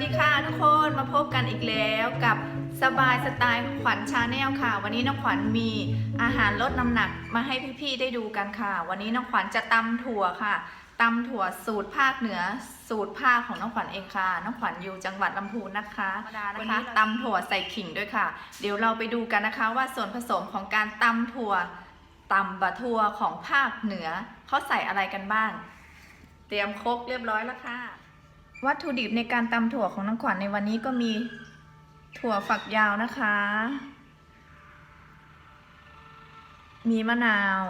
สวัสดีค่ะทุกคนมาพบกันอีกแล้วกับสบายสไตล์ขวัญชาแนลค่ะ วันนี้น้องขวัญมีอาหารลดน้ำหนักมาให้พี่ๆได้ดูกันค่ะ วันนี้น้องขวัญจะตำถั่วค่ะตำถั่วสูตรภาคเหนือ สูตรภาคของน้องขวัญเองค่ะ น้องขวัญอยู่จังหวัดลำพูนนะคะวันนี้ตำถั่วใส่ขิงด้วยค่ะ เดี๋ยวเราไปดูกันนะคะ ว่าส่วนผสมของการตำถั่วตำบะถั่วของภาคเหนือเขาใส่อะไรกันบ้าง เตรียมครกเรียบร้อยแล้วค่ะ วัตถุดิบในการตำถั่วของน้องขวัญในวันนี้ก็มีถั่วฝักยาวนะคะ มีมะนาว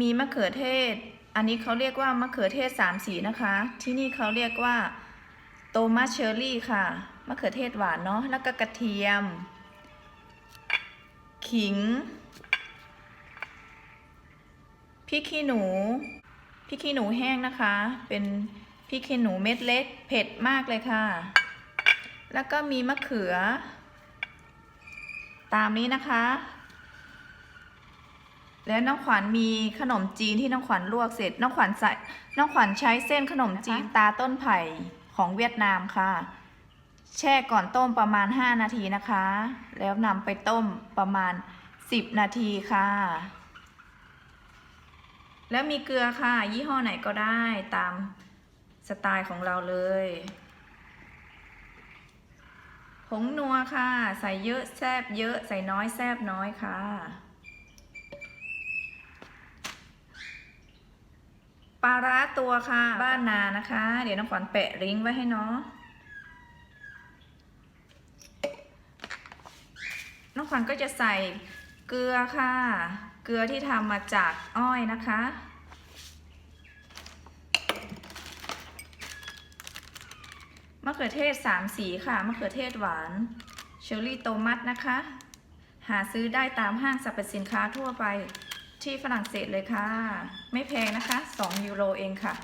มีมะเขือเทศ อันนี้เขาเรียกว่ามะเขือเทศสามสีนะคะ ที่นี่เขาเรียกว่าโตมัสเชอร์รี่ค่ะ มะเขือเทศหวานเนาะ แล้วก็กระเทียม ขิง พริกขี้หนู พริกขี้หนูแห้งนะคะ เป็นพริกขี้หนูเม็ดเล็ก เผ็ดมากเลยค่ะ แล้วก็มีมะเขือ ตามนี้นะคะ แล้วน้องขวัญมีขนมจีนที่น้องขวัญลวกเสร็จ น้องขวัญใส่ น้องขวัญใช้เส้นขนมจีนตาต้นไผ่ของเวียดนามค่ะ แช่ก่อนต้มประมาณ 5 นาทีนะคะ แล้วนำไปต้มประมาณ 10 นาทีค่ะ แล้วมีเกลือค่ะ ยี่ห้อไหนก็ได้ตามสไตล์ของเราเลยผงนัวค่ะ ใส่เยอะแซบเยอะใส่น้อยแซบน้อยค่ะ ปลาร้าตัวค่ะ บ้านนานะคะ เดี๋ยวน้องขวัญแปะลิงก์ไว้ให้เนาะน้องขวัญก็จะใส่เกลือค่ะ เกลือที่ทำมาจากอ้อยนะคะ มะเขือเทศสามสีค่ะ มะเขือเทศหวาน เชอร์รี่โตมัสนะคะ หาซื้อได้ตามห้างสรรพสินค้าทั่วไปที่ฝรั่งเศสเลยค่ะ ไม่แพงนะคะ 2 ยูโรเองค่ะ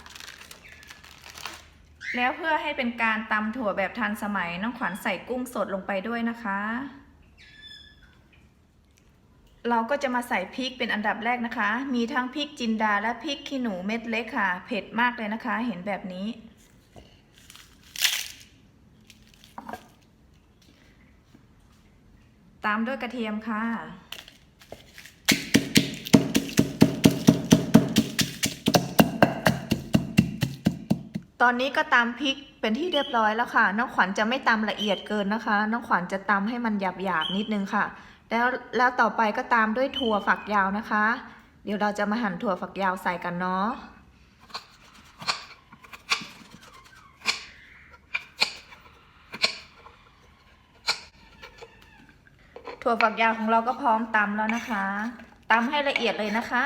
แล้วเพื่อให้เป็นการตำถั่วแบบทันสมัย น้องขวัญใส่กุ้งสดลงไปด้วยนะคะ เราก็จะมาใส่พริกเป็นอันดับแรกนะคะ มีทั้งพริกจินดาและพริกขี้หนูเม็ดเล็กค่ะ เผ็ดมากเลยนะคะ เห็นแบบนี้ ตามด้วยกระเทียมค่ะ ตอนนี้ก็ตำพริกเป็นที่เรียบร้อยแล้วค่ะ น้องขวัญจะไม่ตำละเอียดเกินนะคะ น้องขวัญจะตำให้มันหยาบๆนิดนึงค่ะ แล้วแล้วต่อไปก็ตามด้วยถั่วฝักยาวนะคะ เดี๋ยวเราจะมาหั่นถั่วฝักยาวใส่กันเนาะถั่วฝักยาวของเราก็พร้อมตำแล้วนะคะตำให้ละเอียดเลยนะคะ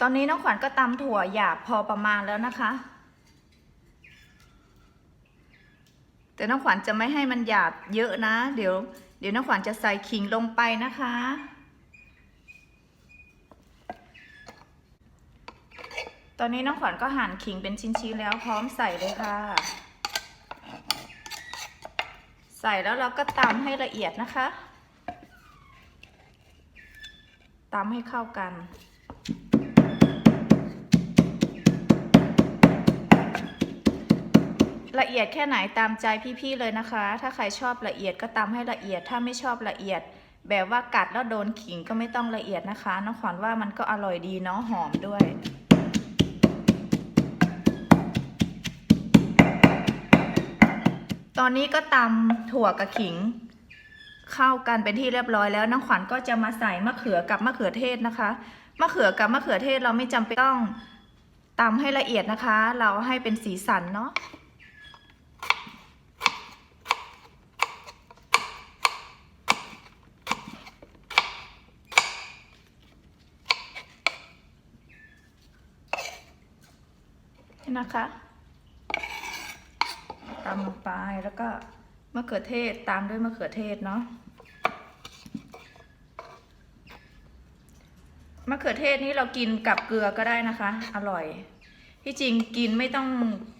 ตอนนี้น้องขวัญก็ตำถั่วหยาบพอประมาณแล้วนะคะ แต่น้องขวัญจะไม่ให้มันหยาบเยอะนะ เดี๋ยว เดี๋ยวน้องขวัญจะใส่ขิงลงไปนะคะ ตอนนี้น้องขวัญก็หั่นขิงเป็นชิ้นๆแล้วพร้อมใส่เลยค่ะ ใส่แล้วเราก็ตำให้ละเอียดนะคะตำให้เข้ากัน ละเอียดแค่ไหนตามใจพี่ๆเลยนะคะ ถ้าใครชอบละเอียดก็ตำให้ละเอียด ถ้าไม่ชอบละเอียด แบบว่ากัดแล้วโดนขิงก็ไม่ต้องละเอียดนะคะ น้องขวัญว่ามันก็อร่อยดีเนาะหอมด้วยตอนนี้ก็ตำถั่วกับขิง เข้ากันเป็นที่เรียบร้อยแล้วน้องขวัญก็จะมาใส่มะเขือกับมะเขือเทศนะคะมะเขือกับมะเขือเทศเราไม่จำเป็นต้องตำให้ละเอียดนะคะ เราให้เป็นสีสันเนาะ นี่นะคะตามลงไปแล้วก็มะเขือเทศตามด้วยมะเขือเทศเนาะมะเขือเทศนี้เรากินกับเกลือก็ได้นะคะ อร่อย ที่จริงกินไม่ต้อง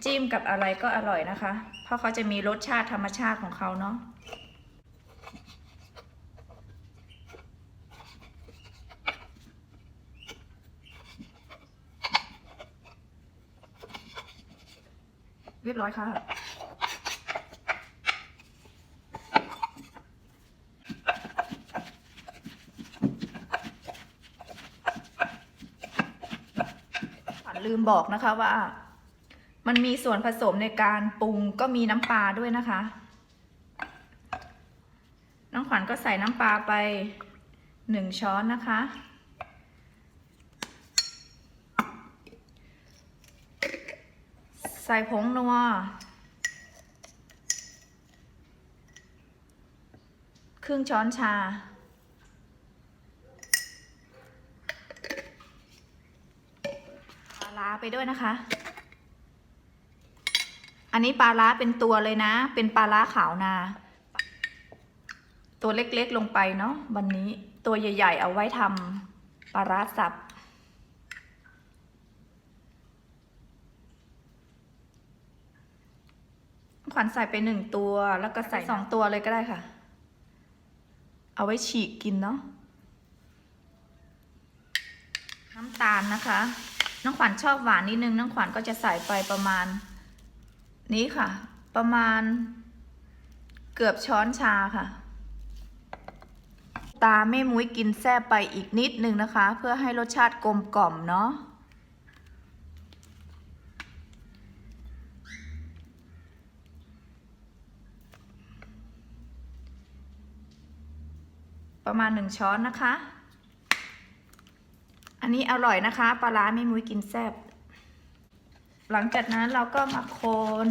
จิ้มกับอะไรก็อร่อยนะคะ เพราะเขาจะมีรสชาติธรรมชาติของเขาเนาะ เรียบร้อยค่ะ ลืมบอกนะคะว่า มันมีส่วนผสมในการปรุงก็มีน้ำปลาด้วยนะคะ น้องขวัญก็ใส่น้ำปลาไปหนึ่งช้อนนะคะ ใส่ผงนัว ครึ่งช้อนชา ปลาร้าไปด้วยนะคะ อันนี้ปลาร้าเป็นตัวเลยนะ เป็นปลาร้าขาวนา ตัวเล็กๆลงไปเนาะวันนี้ ตัวใหญ่ ๆ เอาไว้ทำปลาร้าสับ วัญใส่ไปหนึ่งตัว แล้วก็ใส่สองตัวเลยก็ได้ค่ะ เอาไว้ฉีกกินเนาะน้ำตาลนะคะ น้องขวัญชอบหวานนิดนึง น้องขวัญก็จะใส่ไปประมาณ นี้ค่ะ ประมาณ เกือบช้อนชาค่ะ ตาแม่มุ้ยกินแซ่บไปอีกนิดนึงนะคะ เพื่อให้รสชาติกลมกล่อมเนาะ ประมาณหนึ่งช้อนนะคะ อันนี้อร่อยนะคะ ปลาร้าแม่มุ้ยกินแซ่บหลังจากนั้นเราก็มาคน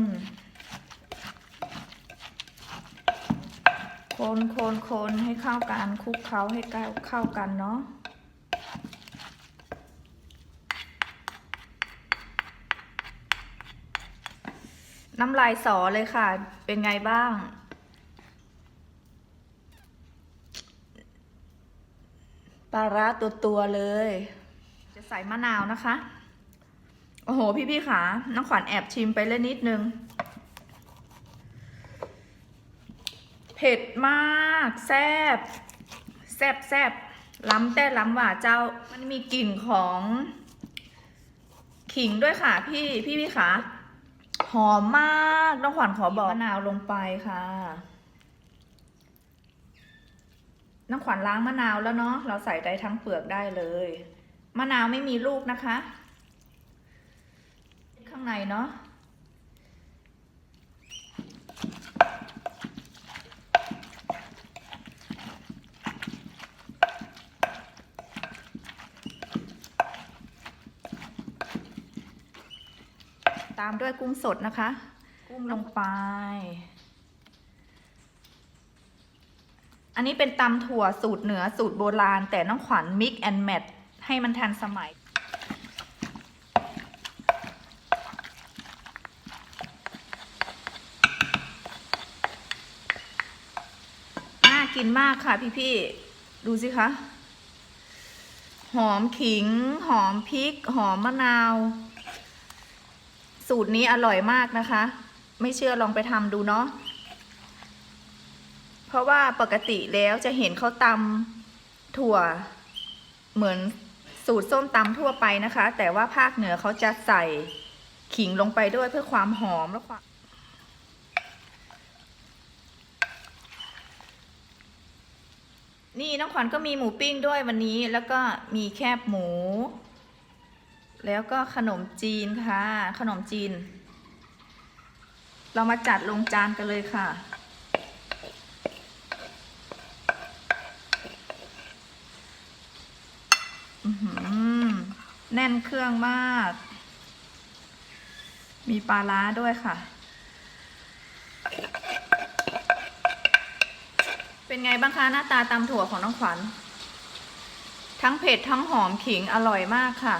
คนคนคนให้เข้ากันคลุกเคล้าให้เข้าเข้ากันเนาะน้ำลายสอเลยค่ะ เป็นไงบ้าง ปลาร้าตัวตัวเลย จะใส่มะนาวนะคะ โอ้โห พี่ๆขาน้องขวัญแอบชิมไปเล่นนิดนึง เผ็ดมากแซ่บแซ่บแซ่บล้ำแต่ล้ำหว่าเจ้า มันมีกลิ่นของขิงด้วยค่ะพี่พี่พี่ขาหอมมาก น้องขวัญขอบอกมะนาวลงไปค่ะ น้องขวัญล้างมะนาวแล้วเนาะเราใส่ได้ทั้งเปลือกได้เลย มะนาวไม่มีลูกนะคะ ข้างในเนาะตามด้วยกุ้งสดนะคะ กุ้งลงไป อันนี้เป็นตำถั่วสูตรเหนือสูตรโบราณ แต่น้องขวัญมิกแอนแมทให้มันทันสมัย น่ากินมากค่ะพี่ๆดูสิคะ หอมขิง หอมพริก หอมมะนาว สูตรนี้อร่อยมากนะคะ ไม่เชื่อลองไปทำดูเนาะ เพราะว่าปกติแล้วจะเห็นเขาตำถั่วเหมือนสูตรส้มตำทั่วไปนะคะ แต่ว่าภาคเหนือเขาจะใส่ขิงลงไปด้วยเพื่อความหอมและความนี่น้องขวัญก็มีหมูปิ้งด้วยวันนี้แล้วก็มีแคบหมู แล้วก็ขนมจีนค่ะ ขนมจีน เรามาจัดลงจานกันเลยค่ะ อื้อหือ แน่นเครื่องมาก มีปลาร้าด้วยค่ะ เป็นไงบ้างคะหน้าตาตำถั่วของน้องขวัญ ทั้งเผ็ดทั้งหอมขิงอร่อยมากค่ะ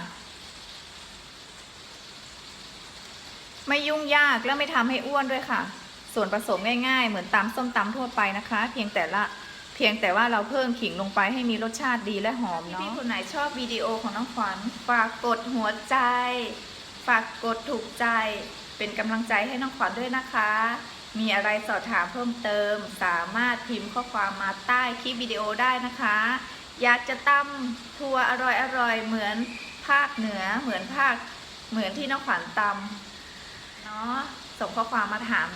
ไม่ยุ่งยากและไม่ทำให้อ้วนด้วยค่ะ ส่วนผสมง่ายๆ เหมือนตำส้มตำทั่วไปนะคะ เพียงแต่ละ พียงแต่ว่าเราเพิ่มขิงลงไปให้มีรสชาติดีและหอมเนาะพี่คนไหนชอบวิดีโอของน้องขวัญฝากกดหัวใจ ฝากกดถูกใจ เป็นกำลังใจให้น้องขวัญด้วยนะคะ มีอะไรสอบถามเพิ่มเติม สามารถพิมพ์ข้อความมาใต้คลิปวิดีโอได้นะคะ อยากจะตำทัวอร่อยๆเหมือนภาคเหนือเหมือนภาคเหมือนที่น้องขวัญตำเนาะส่งข้อความมาถาม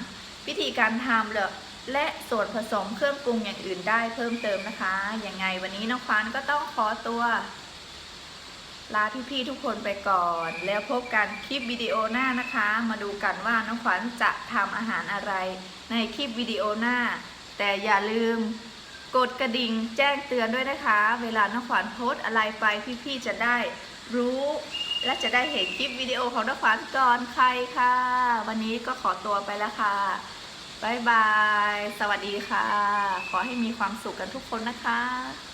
วิธีการทำเลย และส่วนผสมเครื่องปรุงอย่างอื่นได้เพิ่มเติมนะคะ ยังไงวันนี้น้องขวัญก็ต้องขอตัวลาพี่ๆทุกคนไปก่อน แล้วพบกันคลิปวิดีโอหน้านะคะ มาดูกันว่าน้องขวัญจะทำอาหารอะไร ในคลิปวิดีโอหน้า แต่อย่าลืมกดกระดิ่งแจ้งเตือนด้วยนะคะ เวลาน้องขวัญโพสอะไรไปพี่ๆจะได้รู้ และจะได้เห็นคลิปวิดีโอของน้องขวัญก่อนใครค่ะ วันนี้ก็ขอตัวไปแล้วค่ะ บายบาย สวัสดีค่ะ ขอให้มีความสุขกันทุกคนนะคะ